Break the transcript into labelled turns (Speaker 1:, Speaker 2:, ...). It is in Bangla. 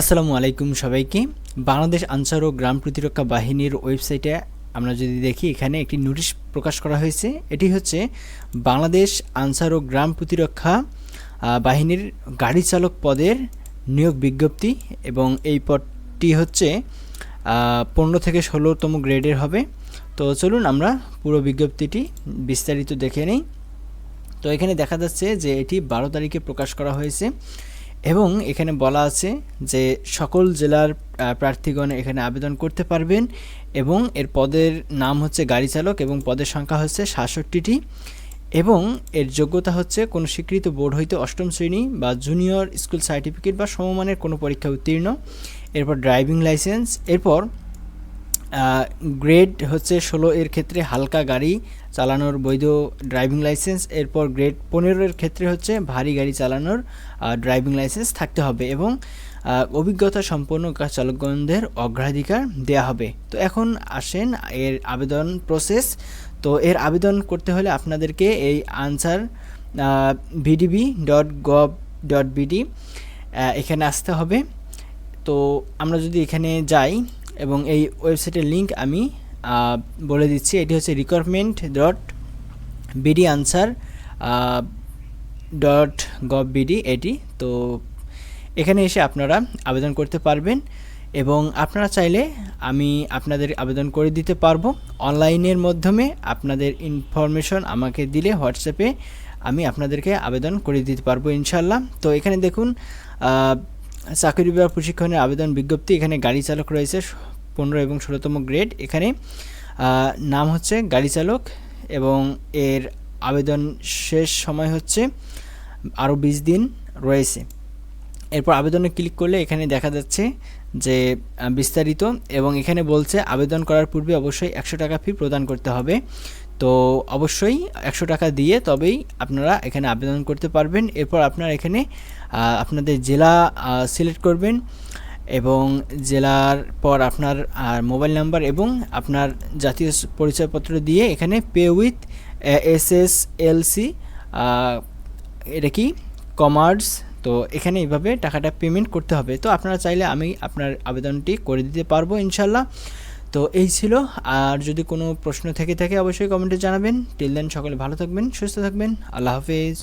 Speaker 1: আসসালামু আলাইকুম সবাইকে। বাংলাদেশ আনসার ও গ্রাম প্রতিরক্ষা বাহিনীর ওয়েবসাইটে আমরা যদি দেখি, এখানে একটি নোটিশ প্রকাশ করা হয়েছে। এটি হচ্ছে বাংলাদেশ আনসার ও গ্রাম প্রতিরক্ষা বাহিনীর গাড়ি চালক পদের নিয়োগ বিজ্ঞপ্তি এবং এই পদটি হচ্ছে পনেরো থেকে ষোলোতম গ্রেডের হবে। তো চলুন আমরা পুরো বিজ্ঞপ্তিটি বিস্তারিত দেখে নেই। তো এখানে দেখা যাচ্ছে যে এটি বারো তারিখে প্রকাশ করা হয়েছে। এবং এখানে বলা আছে যে সকল জেলার প্রার্থীগণ এখানে আবেদন করতে পারবেন এবং এর পদের নাম হচ্ছে গাড়ি চালক এবং পদের সংখ্যা হচ্ছে সাতষট্টিটি এবং এর যোগ্যতা হচ্ছে কোনো স্বীকৃত বোর্ড হইতে অষ্টম শ্রেণি বা জুনিয়র স্কুল সার্টিফিকেট বা সমমানের কোনো পরীক্ষা উত্তীর্ণ, এরপর ড্রাইভিং লাইসেন্স, এরপর গ্রেড হচ্ছে ষোলো এর ক্ষেত্রে হালকা গাড়ি চালানোর বৈধ ড্রাইভিং লাইসেন্স এরপর গ্রেড পনেরোর ক্ষেত্রে হচ্ছে ভারী গাড়ি চালানোর ড্রাইভিং লাইসেন্স থাকতে হবে এবং অভিজ্ঞতা সম্পন্ন চালকগণদের অগ্রাধিকার দেয়া হবে। তো এখন আসেন এর আবেদন প্রসেস তো এর আবেদন করতে হলে আপনাদেরকে এই Ansar VDB dot gov dot BD এখানে আসতে হবে। তো আমরা যদি এখানে যাই এবং এই ওয়েবসাইটের লিঙ্ক আমি বলে দিচ্ছি। এটি হচ্ছে requirement dot BD Ansar dot gov BD এটি। তো এখানে এসে আপনারা আবেদন করতে পারবেন এবং আপনারা চাইলে আমি আপনাদের আবেদন করে দিতে পারব। অনলাইনের মাধ্যমে আপনাদের ইনফরমেশন আমাকে দিলে হোয়াটসঅ্যাপে আমি আপনাদেরকে আবেদন করে দিতে পারব ইনশাল্লাহ তো এখানে দেখুন চাকরি বিভাগ প্রশিক্ষণের আবেদন বিজ্ঞপ্তি, এখানে গাড়ি চালক রয়েছে, পনেরো এবং ষোলোতম গ্রেড। এখানে নাম হচ্ছে গাড়ি চালক এবং এর আবেদন শেষ সময় হচ্ছে আরও বিশ দিন রয়েছে। এরপর আবেদনে ক্লিক করলে এখানে দেখা যাচ্ছে যে বিস্তারিত এবং এখানে বলছে আবেদন করার পূর্বে অবশ্যই একশো টাকা ফি প্রদান করতে হবে। তো অবশ্যই একশো টাকা দিয়ে তবেই আপনারা এখানে আবেদন করতে পারবেন। এরপর আপনারা এখানে আপনাদের জেলা সিলেক্ট করবেন এবং জেলার পর আপনার মোবাইল নাম্বার এবং আপনার জাতীয় পরিচয়পত্র দিয়ে এখানে pay with S S, L, C এটা কি? কমার্স তো এখানে এইভাবে টাকাটা পেমেন্ট করতে হবে। তো আপনারা চাইলে আমি আপনার আবেদনটি করে দিতে পারব ইনশাল্লাহ তো এই ছিল। আর যদি কোনো প্রশ্ন থেকে থাকে অবশ্যই কমেন্টে জানাবেন। টিল দেন সকলে ভালো থাকবেন, সুস্থ থাকবেন। আল্লাহ হাফেজ।